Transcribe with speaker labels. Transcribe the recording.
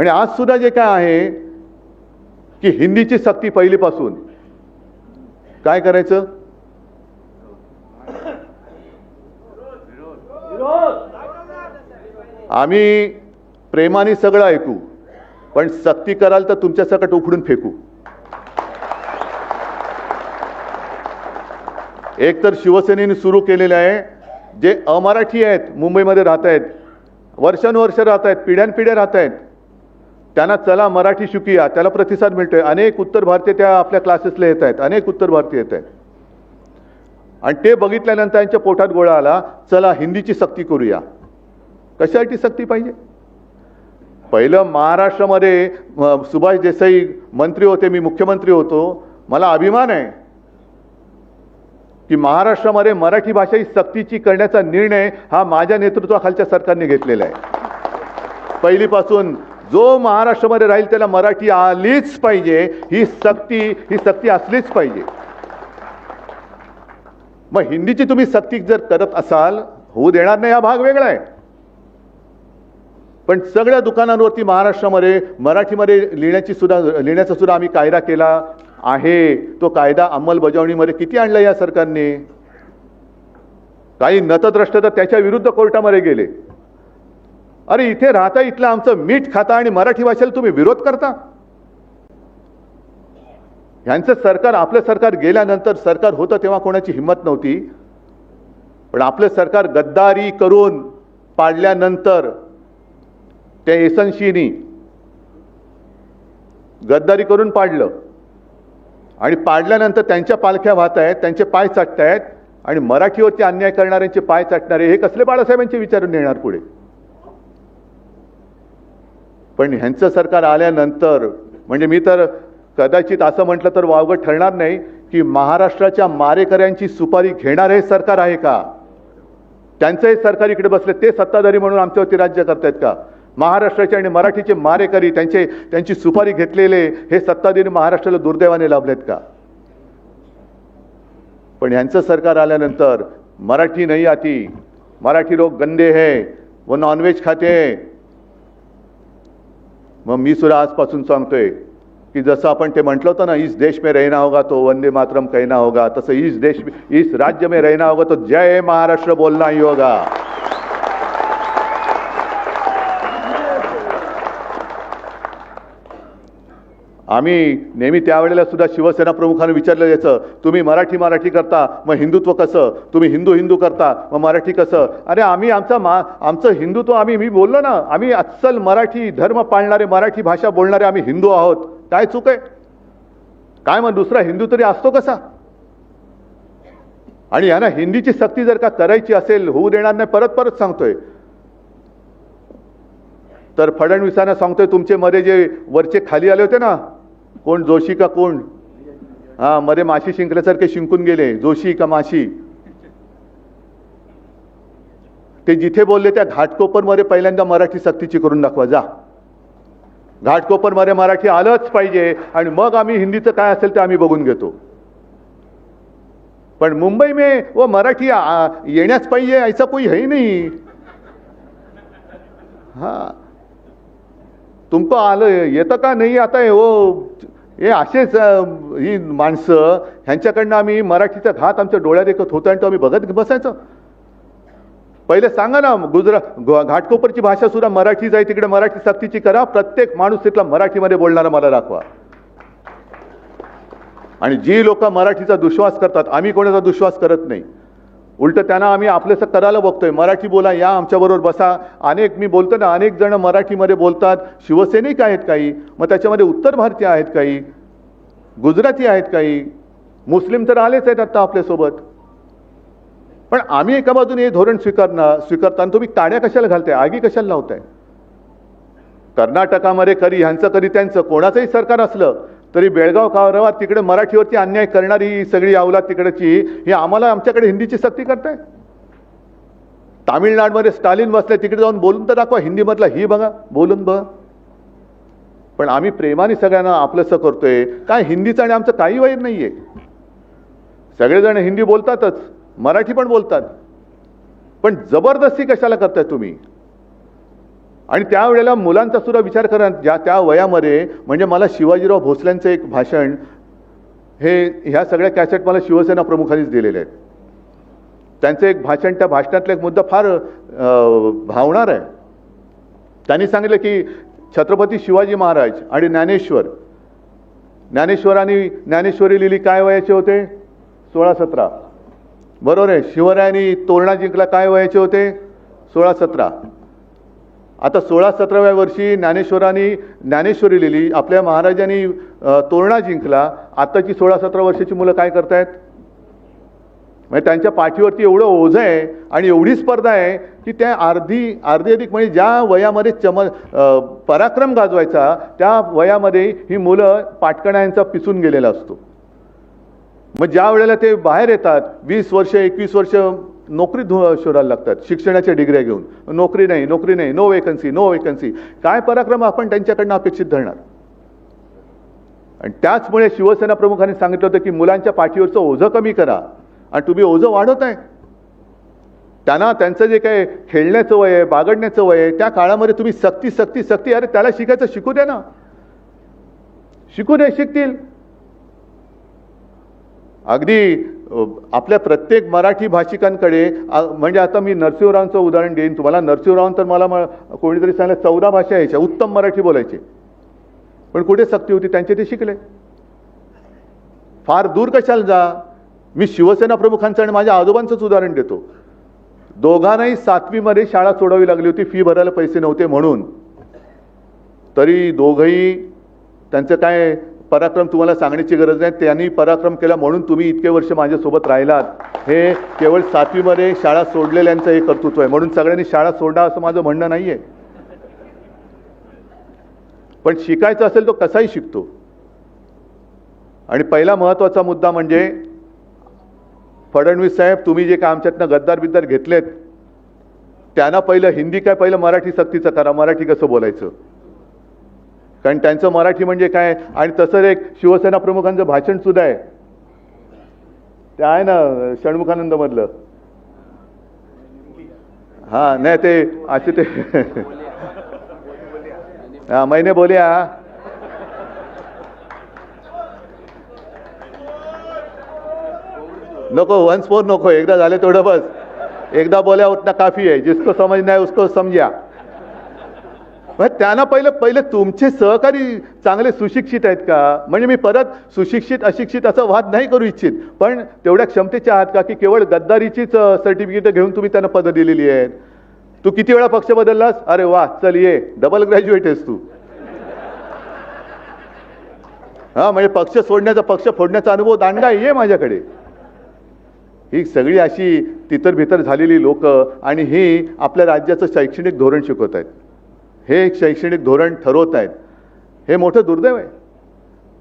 Speaker 1: आणि आज सुद्धा जे काय आहे की हिंदीची सक्ती पहिलीपासून. काय करायचं? आम्ही प्रेमाने सगळं ऐकू पण सक्ती कराल तर तुमच्या सकट उखडून फेकू. एक तर शिवसेनेने सुरू केलेले आहे जे अमराठी आहेत मुंबईमध्ये राहत आहेत वर्षानुवर्ष राहत आहेत पिढ्यानपिढ्या राहत आहेत त्यांना चला मराठी शिकूया त्याला प्रतिसाद मिळतोय. अनेक उत्तर भारतीय त्या आपल्या क्लासेसला येत आहेत अनेक उत्तर भारतीय येत आहेत. आणि ते बघितल्यानंतर त्यांच्या पोटात गोळा आला चला हिंदीची सक्ती करूया. कशासाठी सक्ती पाहिजे? पहिलं महाराष्ट्रामध्ये सुभाष देसाई मंत्री होते मी मुख्यमंत्री होतो. मला अभिमान आहे की महाराष्ट्रामध्ये मराठी भाषा ही सक्तीची करण्याचा निर्णय हा माझ्या नेतृत्वाखालच्या सरकारने घेतलेला आहे. पहिलीपासून जो महाराष्ट्रामध्ये राहील त्याला मराठी आलीच पाहिजे ही सक्ती ही सक्ती असलीच पाहिजे. मग हिंदीची तुम्ही सक्ती जर करत असाल होऊ देणार नाही हा भाग वेगळा आहे. पण सगळ्या दुकानांवरती महाराष्ट्रामध्ये मराठीमध्ये लिहिण्याची सुद्धा लिहिण्याचा सुद्धा आम्ही कायदा केला आहे. तो कायदा अंमलबजावणीमध्ये किती आणला या सरकारने? काही नतद्रष्ट तर त्याच्या विरुद्ध कोर्टामध्ये गेले. अरे इथे राहता इथलं आमचं मीठ खाता आणि मराठी भाषेला तुम्ही विरोध करता? ह्यांचं सरकार आपलं सरकार गेल्यानंतर सरकार होतं तेव्हा कोणाची हिंमत नव्हती. पण आपलं सरकार गद्दारी करून पाडल्यानंतर त्या एसनशीनी गद्दारी करून पाडलं. आणि पाडल्यानंतर त्यांच्या पालख्या वाहत आहेत त्यांचे पाय चाटत आहेत आणि मराठीवरती अन्याय करणाऱ्यांचे पाय चाटणारे हे कसले बाळासाहेबांचे विचारून येणार पुढे? पण ह्यांचं सरकार आल्यानंतर म्हणजे मी तर कदाचित असं म्हटलं तर वावगं ठरणार नाही की महाराष्ट्राच्या मारेकऱ्यांची सुपारी घेणार हे सरकार आहे का? त्यांचं हे सरकार इकडे बसले ते सत्ताधारी म्हणून आमच्यावरती राज्य करतायत का? महाराष्ट्राचे आणि मराठीचे मारेकरी त्यांचे त्यांची सुपारी घेतलेले हे सत्ताधारी महाराष्ट्राला दुर्दैवाने लाभलेत का? पण यांचं सरकार आल्यानंतर मराठी नाही आती मराठी लोक गंदे है व नॉनव्हेज खाते आहे मग मी सुद्धा आजपासून सांगतोय की जसं आपण ते म्हटलं होतं ना इस देश में रहना होगा तो वंदे मातरम कहना होगा तसं इस देश इस राज्य में रहना होगा तो जय महाराष्ट्र बोलना ही होगा. आम्ही नेहमी त्यावेळेला सुद्धा शिवसेना प्रमुखांना विचारलं याचं तुम्ही मराठी मराठी करता मग हिंदुत्व कसं? तुम्ही हिंदू हिंदू करता मग मराठी कसं? अरे आम्ही आमचा मा आमचं हिंदुत्व आम्ही मी बोललो ना आम्ही अस्सल मराठी धर्म पाळणारे मराठी भाषा बोलणारे आम्ही हिंदू आहोत. काय चूक आहे? काय मग दुसरा हिंदू तरी असतो कसा? आणि यांना हिंदीची सक्ती जर का करायची असेल होऊ देणार नाही परत परत सांगतोय. तर फडणवीसांना सांगतोय तुमचे मध्ये जे वरचे खाली आले होते ना कोण जोशी का कोण? हा मध्ये माशी शिंकल्यासारखे शिंकून गेले. जोशी का माशी? ते जिथे बोलले त्या घाटकोपरमध्ये पहिल्यांदा मराठी सक्तीची करून दाखवा जा. घाटकोपरमध्ये मराठी आलंच पाहिजे आणि मग आम्ही हिंदीचं काय असेल ते आम्ही बघून घेतो. पण मुंबई मे व मराठी येण्याच पाहिजे ऐसा कोई है नाही. हा. तुमचं आलं येतं का नाही? आता हे हो हे असेच ही माणसं ह्यांच्याकडनं आम्ही मराठीचा घात आमच्या डोळ्यात एकत होतं आणि तो आम्ही बघत बसायचं. पहिले सांगा ना गुजरात घाटकोपरची भाषा सुद्धा मराठीच आहे तिकडे मराठी सक्तीची करा प्रत्येक माणूस तिथला मराठीमध्ये बोलणारा मला दाखवा. आणि जी लोक मराठीचा दुश्वास करतात आम्ही कोणाचा दुश्वास करत नाही. उलट त्यांना आम्ही आपलंसं करायला बघतोय. मराठी बोला या आमच्याबरोबर बसा. अनेक मी बोलतो ना अनेक जण मराठीमध्ये बोलतात. शिवसैनिक आहेत काही. मग त्याच्यामध्ये उत्तर भारतीय आहेत काही. गुजराती आहेत काही. मुस्लिम तर आलेच आहेत आत्ता आपल्यासोबत. पण आम्ही एका बाजूने हे धोरण स्वीकारणार स्वीकारताना तुम्ही ताड्या कशाला घालताय? आगी कशाला लावताय? कर्नाटकामध्ये कधी ह्यांचं कधी त्यांचं. कोणाचंही सरकार असलं तरी बेळगाव कावरावा तिकडे मराठीवरती अन्याय करणारी ही सगळी अवलाद तिकडची ही आम्हाला आमच्याकडे हिंदीची सक्ती करताय? तामिळनाडमध्ये स्टालिन बसले तिकडे जाऊन बोलून तर दाखवा हिंदीमधला ही बघा बोलून बघा. पण आम्ही प्रेमाने सगळ्यांना आपलंसं करतोय. काय हिंदीचं आणि आमचं काही वैर नाहीये. सगळेजण हिंदी बोलतातच मराठी पण बोलतात. पण जबरदस्ती कशाला करताय तुम्ही? आणि त्यावेळेला मुलांचा सुद्धा विचार करा ज्या त्या वयामध्ये म्हणजे मला शिवाजीराव भोसल्यांचं एक भाषण हे ह्या सगळ्या कॅसेट मला शिवसेना प्रमुखांनीच दिलेले आहेत. त्यांचं एक भाषण त्या भाषणातला एक मुद्दा फार भावणार आहे. त्यांनी सांगितलं की छत्रपती शिवाजी महाराज आणि ज्ञानेश्वर ज्ञानेश्वरांनी ज्ञानेश्वरी लिहिली काय वयाचे होते? सोळा सतरा. बरोबर आहे. शिवरायांनी तोरणा जिंकला काय वयाचे होते? सोळा सतरा. आता सोळा सतराव्या वर्षी ज्ञानेश्वरांनी ज्ञानेश्वरी लिहिली आपल्या महाराजांनी तोरणा जिंकला. आत्ताची सोळा सतरा वर्षाची मुलं काय करतायत? म्हणजे त्यांच्या पाठीवरती एवढं ओझं आहे आणि एवढी स्पर्धा आहे की त्या अर्धी अर्धी अधिक म्हणजे ज्या वयामध्ये चम पराक्रम गाजवायचा त्या वयामध्ये ही मुलं पाटकण्यांचा पिसून गेलेला असतो. मग ज्या वेळेला ते बाहेर येतात वीस वर्ष एकवीस वर्ष नोकरी धु- शोधायला लागतात. शिक्षणाच्या डिग्र्या घेऊन. नोकरी नाही नोकरी नाही नो वेकन्सी नो वेकन्सी काय पराक्रम आपण त्यांच्याकडनं अपेक्षित धरणार? आणि त्याचमुळे शिवसेना प्रमुखांनी सांगितलं होतं की मुलांच्या पाठीवरचं ओझं कमी करा. आणि तुम्ही ओझं वाढवत आहे त्यांना त्यांचं जे काय खेळण्याचं वय आहे बागडण्याचं वय आहे त्या काळामध्ये तुम्ही सक्ती सक्ती सक्ती अरे त्याला शिकायचं शिकू द्या ना. शिकू दे शिकतील. अगदी आपल्या प्रत्येक मराठी भाषिकांकडे म्हणजे आता मी नरसिंहरावांचं उदाहरण देईन. तुम्हाला नरसिंहराव तर मला म- कोणीतरी सांगितलं चौदा भाषा यायच्या उत्तम मराठी बोलायचे. पण कुठे सक्ती होती? त्यांचे ते शिकले. फार दूर कशाला जा? मी शिवसेना प्रमुखांचं आणि माझ्या आजोबांचंच उदाहरण देतो. दोघांनाही सातवीमध्ये शाळा सोडावी लागली होती फी भरायला पैसे नव्हते म्हणून. तरी दोघंही त्यांचं काय पराक्रम तुम्हाला सांगण्याची गरज नाही. त्यांनी पराक्रम केला म्हणून तुम्ही इतके वर्ष माझ्यासोबत राहिलात. हे केवळ सातवीमध्ये शाळा सोडलेल्यांचं हे कर्तृत्व आहे. म्हणून सगळ्यांनी शाळा सोडा असं माझं म्हणणं नाही आहे पण शिकायचं असेल तो कसाही शिकतो. आणि पहिला महत्त्वाचा मुद्दा म्हणजे फडणवीस साहेब तुम्ही जे काय आमच्यातनं गद्दार बिद्दार घेतलेत त्यांना पहिलं हिंदी काय पहिलं मराठी सक्तीचं करा. मराठी कसं बोलायचं? कारण त्यांचं मराठी म्हणजे काय? आणि तसं एक शिवसेना प्रमुखांचं भाषण सुद्धा आहे. ते आहे ना षण्मुखानंद मधलं हा नाही ते असे ते हा महिने बोलिया. नको वन्स फोर नको एकदा झाले तेवढं बस. एकदा बोल्या उतना काफी आहे. जिसको समजना है उसको समजा. त्यांना पहिलं पहिले तुमचे सहकारी चांगले सुशिक्षित आहेत का? म्हणजे मी परत सुशिक्षित अशिक्षित असं वाद नाही करू इच्छित. पण तेवढ्या क्षमतेच्या आहात का? की केवळ गद्दारीचीच सर्टिफिकेट घेऊन तुम्ही त्यांना पदं दिलेली आहेत? तू किती वेळा पक्ष बदललास? अरे वा चल ये. डबल ग्रॅज्युएट आहेस तू. हा म्हणजे पक्ष सोडण्याचा पक्ष फोडण्याचा अनुभव दांडा आहे ये माझ्याकडे. ही सगळी अशी तितर भितर झालेली लोक आणि ही आपल्या राज्याचं शैक्षणिक धोरण शिकवत आहेत. हे एक शैक्षणिक धोरण ठरवत आहेत. हे मोठं दुर्दैव आहे.